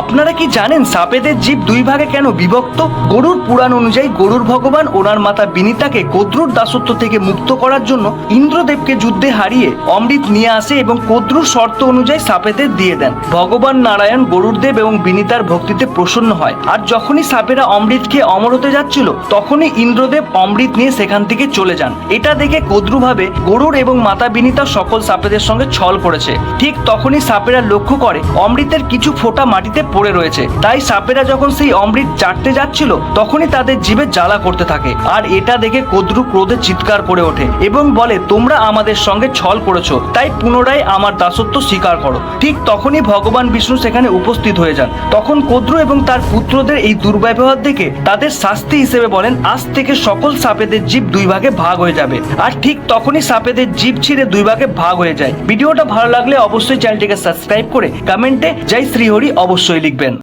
আপনারা কি জানেন সাপেদের জীব দুই ভাগে কেন বিভক্ত? গরুর পুরাণ অনুযায়ী গরুর ভগবান ওনার মাতা বিনিতাকে কদ্রুর দাসত্ব থেকে মুক্ত করার জন্য ইন্দ্রদেবকে যুদ্ধে হারিয়ে অমৃত নিয়ে আসে এবং কদ্রুর শর্ত অনুযায়ী সাপেদের দিয়ে দেন। ভগবান নারায়ণ গরুর দেব এবং বিনিতার ভক্তিতে প্রসন্ন হয়। আর যখনই সাপেরা অমৃত খেয়ে অমর হতে যাচ্ছিল, তখনই ইন্দ্রদেব অমৃত নিয়ে সেখান থেকে চলে যান। এটা দেখে কদ্রু ভাবে গরুর এবং মাতা বিনিতা সকল সাপেদের সঙ্গে ছল করেছে ঠিক তখনই সাপেরা লক্ষ্য করে, অমৃতের কিছু ফোঁটা মাটিতে পড়ে রয়েছে। তাই সাপেরা যখন সেই অমৃত চাটতে যাচ্ছিল, তখনই তাদের জীবে জ্বালা করতে থাকে। আর এটা দেখে কদ্রু ক্রোধে চিৎকার করে ওঠে এবং বলে, তোমরা আমাদের সঙ্গে ছল করেছ, তাই পুনরায় আমার দাসত্ব স্বীকার করো। ঠিক তখনই ভগবান বিষ্ণু সেখানে উপস্থিত হয়ে যান। তখন কদ্রু এবং তার পুত্রদের এই দুর্ব্যবহার দেখে তাদের শাস্তি হিসেবে বলেন, আজ থেকে সকল সাপেদের জীব দুই ভাগে ভাগ হয়ে যাবে। আর ঠিক তখনই সাপেদের জীব ছিঁড়ে দুই ভাগে ভাগ হয়ে যায়। ভিডিওটা ভালো লাগলে অবশ্যই চ্যানেলটিকে সাবস্ক্রাইব করে কমেন্টে জয় শ্রীহরি অবশ্যই লিখবেন